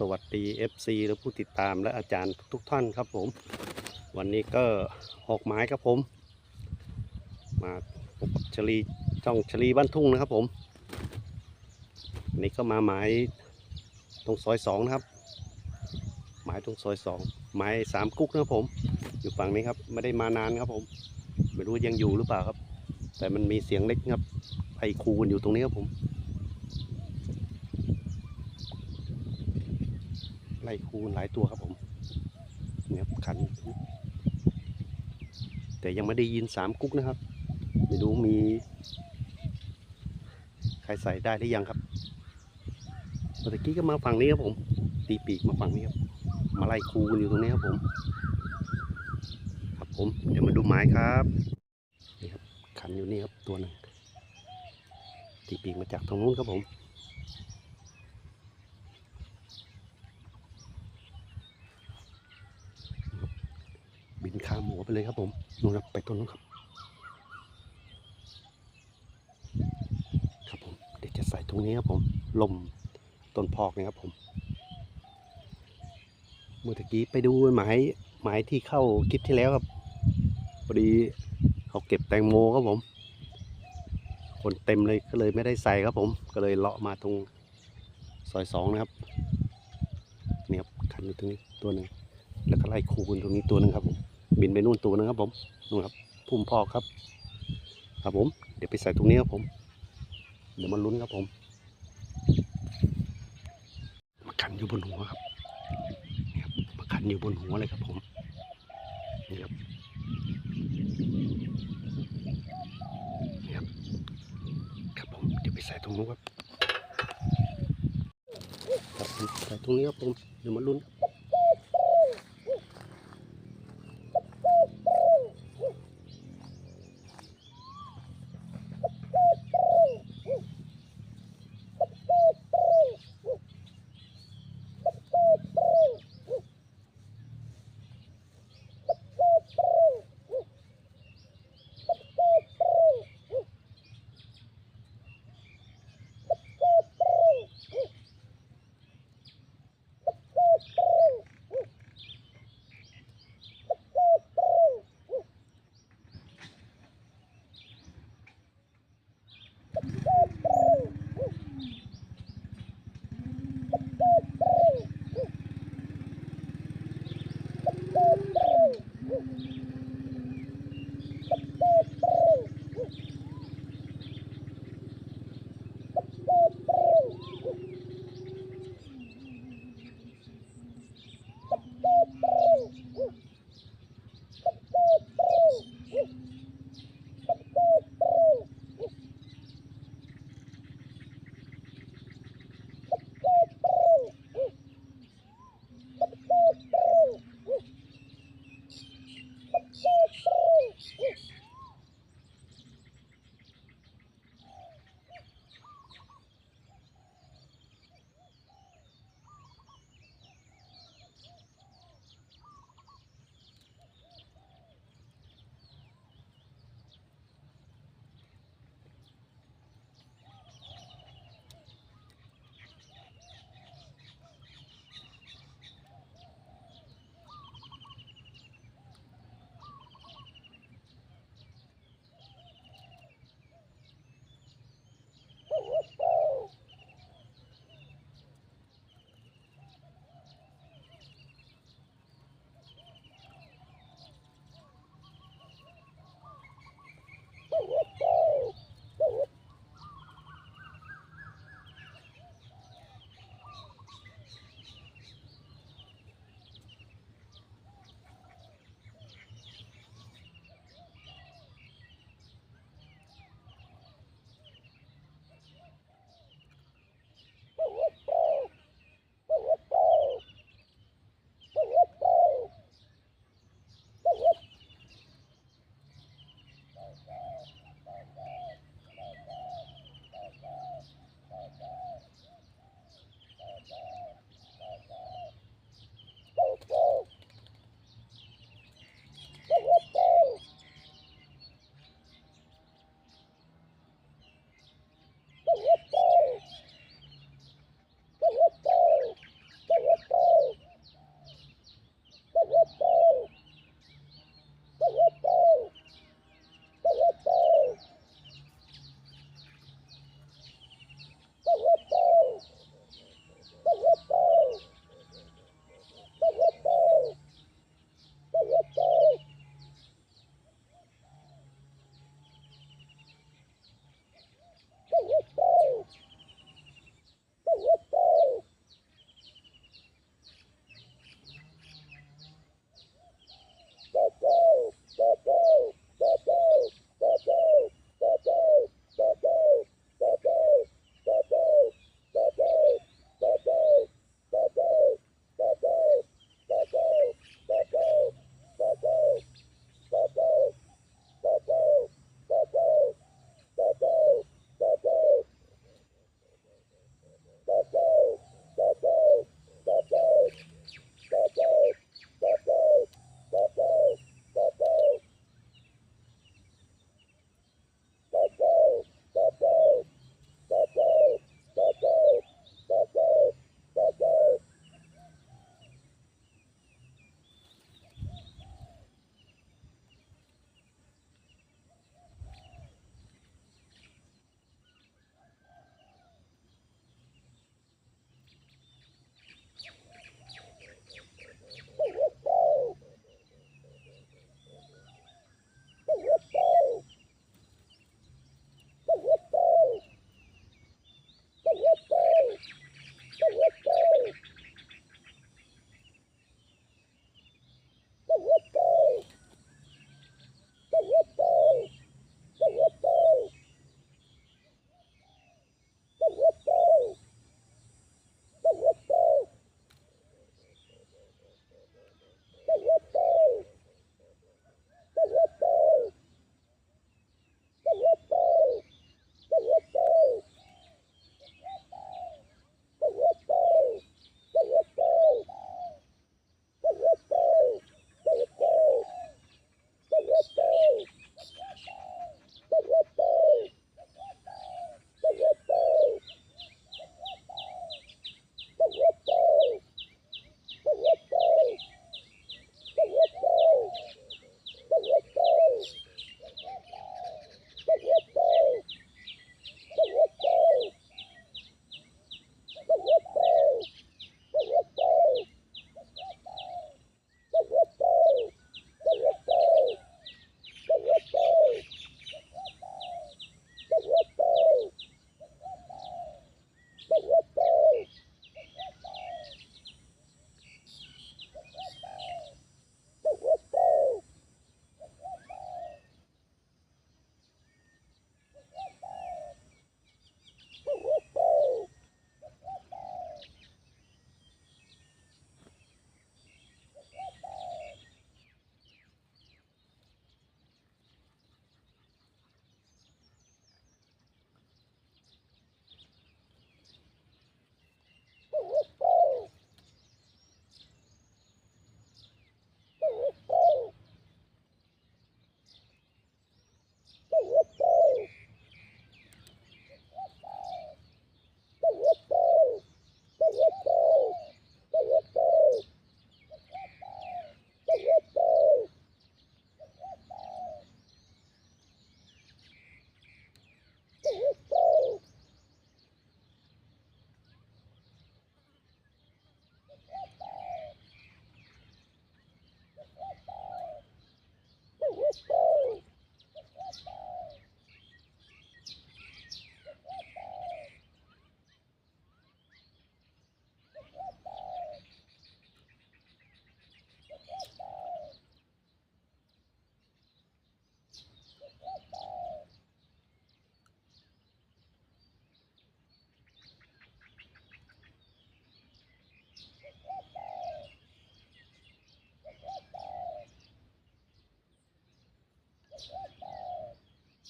สวัสดี FC หรือผู้ติดตามและอาจารย์ทุกท่านครับผม วันนี้ก็ออกไม้ครับผม มาพบกับชลีจ้องชลีบ้านทุ่งนะครับผมนนี้ก็มาไม้ตรงซอยสองนะครับไม้ตรงซอยสองไม้สามกุ๊กนะครับผม อยู่ฝั่งนี้ครับไม่ได้มานานครับผม ไม่รู้ยังอยู่หรือเปล่าครับ แต่มันมีเสียงเล็กครับไอคูกันอยู่ตรงนี้ครับผม ไล่คูณหลายตัวครับผมเนี่ยขัน แต่ยังไม่ได้ยินสามกุ๊กนะครับ ไม่รู้มี ใครใส่ได้หรือยังครับเมื่อกี้ก็มาฝั่งนี้ครับผม ตีปีกมาฝั่งนี้ครับ มาไล่คูกันอยู่ตรงนี้ครับผม ครับผม เดี๋ยวมาดูไม้ครับนี่ครับขันอยู่นี่ครับตัวหนึ่งตีปีกมาจากตรงนู้นครับผม บินข้ามหัวไปเลยครับผมนู่นครับไปต้นนู้นครับ ครับผมเดี๋ยวจะใส่ตรงนี้ครับผมลมต้นพอกนี่ยครับผมเมื่อกี้ไปดูหมายหมายที่เข้าคลิปที่แล้วครับพอดีเขาเก็บแตงโมครับผม คนเต็มเลยก็เลยไม่ได้ใส่ครับผม ก็เลยเลาะมาตรงซอยสองนะครับนี่ครับคันอยู่ตรงนี้ตัวหนึ่งแล้วก็ไล่คูณตรงนี้ตัวหนึ่งครับผม บินไปนู่นตัวหนึงครับผมนู่นครับพุ่มพอกครับ ครับผม เดี๋ยวไปใส่ตรงนี้ครับผม เดี๋ยวมาลุ้นครับผมมาขันอยู่บนหัวครับนี่ครับมาขันอยู่บนหัวเลยครับผมนี่ครับนี่ครับครับผมเดี๋ยวไปใส่ตรงนู้นครับครับใส่ตรงนี้ครับผมเดี๋ยวมาลุ้นค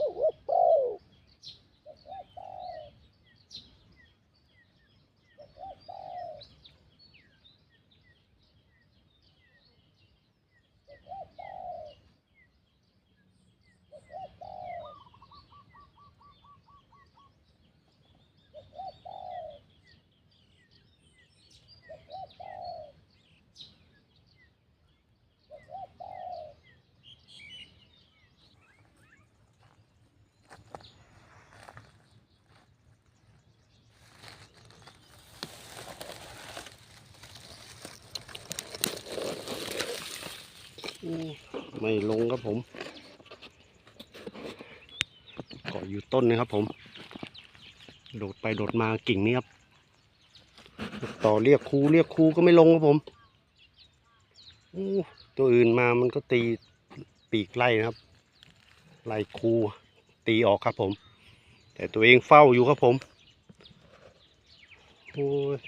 Woo! ไม่ลงครับผมเกาะอยู่ต้นนะครับผม โดดไปโดดมากิ่งนี้ครับ ต่อเรียกครูเรียกครูก็ไม่ลงครับผมตัวอื่นมามันก็ตีปีกไล่นะครับ ไล่ครูตีออกครับผม แต่ตัวเองเฝ้าอยู่ครับผมโอ้ย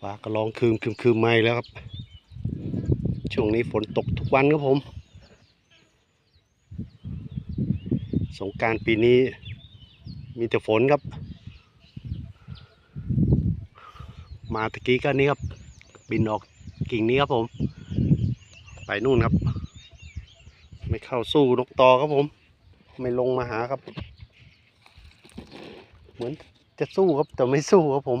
ฟ้าก็ร้องคืมคืมคืมไม่แล้วครับ ช่วงนี้ฝนตกทุกวันครับผม สงการปีนี้มีแต่ฝนครับ มาตะกี้ก็นี่ครับ บินออกกิ่งนี้ครับผม ไปนู่นครับ ไม่เข้าสู้นกตอครับผม ไม่ลงมาหาครับ เหมือนจะสู้ครับแต่ไม่สู้ครับผม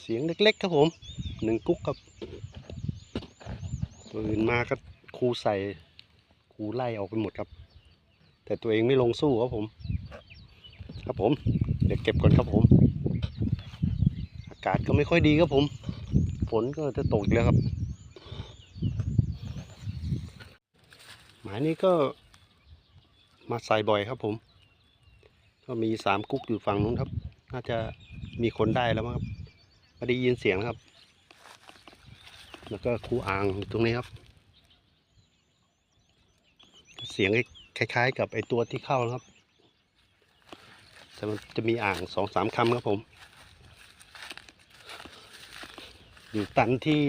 เสียงเล็กๆครับผม หนึ่งกุ๊กครับตัวอื่นมาก็ครูใส่ครูไล่ออกไปหมดครับ แต่ตัวเองไม่ลงสู้ครับผม ครับผม เดี๋ยวเก็บก่อนครับผม อากาศก็ไม่ค่อยดีครับผม ฝนก็จะตกอีกแล้วครับ หมายนี้ก็มาใส่บ่อยครับผม ก็มีสามกุ๊กอยู่ฝั่งนู้นครับ น่าจะมีคนได้แล้วมั้งครับไม่ได้ยินเสียงครับ แล้วก็ครูอ่างตรงนี้ครับ เสียงคล้ายๆ กับไอตัวที่เข้านะครับ แต่มันจะมีอ่างสองสามคำครับผม อยู่ตันที่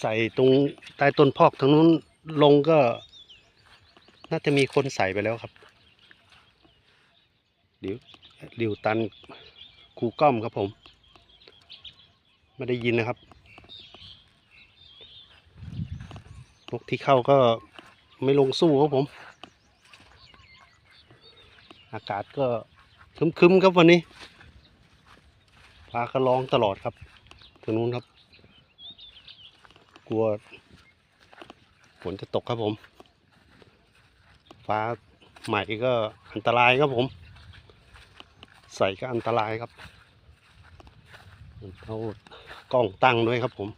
ใส่ตรงใต้ต้นพอกทางนู้นลงก็ น่าจะมีคนใส่ไปแล้วครับเดี๋ยวเดี๋ยวตันครูก้อมครับผม ไม่ได้ยินนะครับ นกที่เข้าก็ไม่ลงสู้ครับผม อากาศก็คึมๆครับวันนี้ฟ้าก็ร้องตลอดครับทางนู้นครับ กลัวฝนจะตกครับผม ฟ้าใหม่ก็อันตรายครับผม ใส่ก็อันตรายครับเอากล้องตั้งด้วยครับผม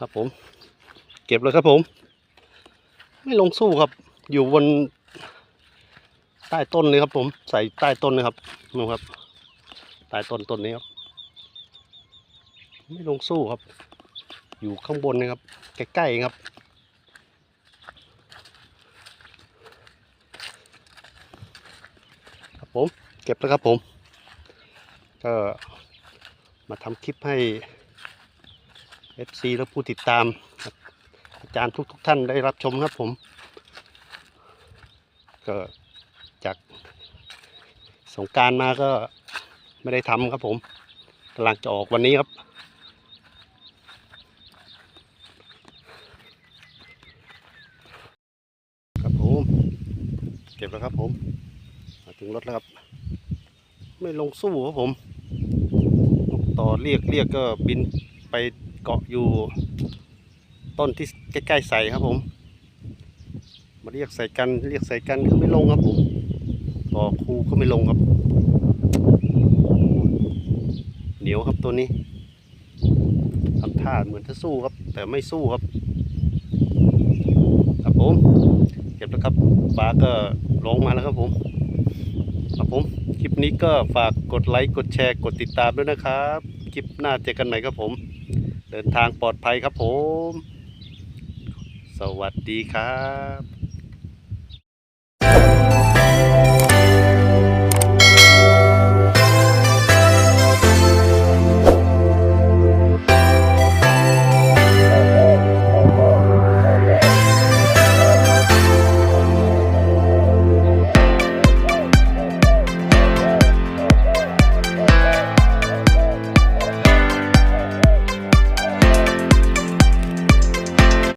ครับผม เก็บเลยครับผม ไม่ลงสู้ครับ อยู่บน ใต้ต้นเลยครับ ผม ใส่ใต้ต้นเลยครับนู่ครับ ใต้ต้นต้นนี้ครับ ไม่ลงสู้ครับ อยู่ข้างบนนะครับ ใกล้ๆครับครับผม เก็บแล้วครับผม ก็มาทำคลิปให้ FC และผู้ติดตาม อาจารย์ทุกๆทท่านได้รับชมครับผม ก็จากสงการมาก็ไม่ได้ทำครับผมกำลังจะออกวันนี้ครับครับผมเก็บแล้วครับผมมาถึงรถแล้วครับ ไม่ลงสู้ครับผมต่อเรียกเรียกก็บินไป เกาะอยู่ ต้นที่ใกล้ๆใส่ครับผม มาเรียกใส่กันเรียกใส่กันก็ไม่ลงครับผมต่อครูก็ไม่ลงครับ เหนียวครับตัวนี้ทำท่าเหมือนจะสู้ครับ แต่ไม่สู้ครับ ครับผม เก็บแล้วครับฟ้าก็ลงมาแล้วครับผมครับผมคลิปนี้ก็ฝากกดไลค์ กดแชร์ กดติดตามด้วยนะครับ คลิปหน้าเจอกันใหม่ครับผม เดินทางปลอดภัยครับผม สวัสดีครับ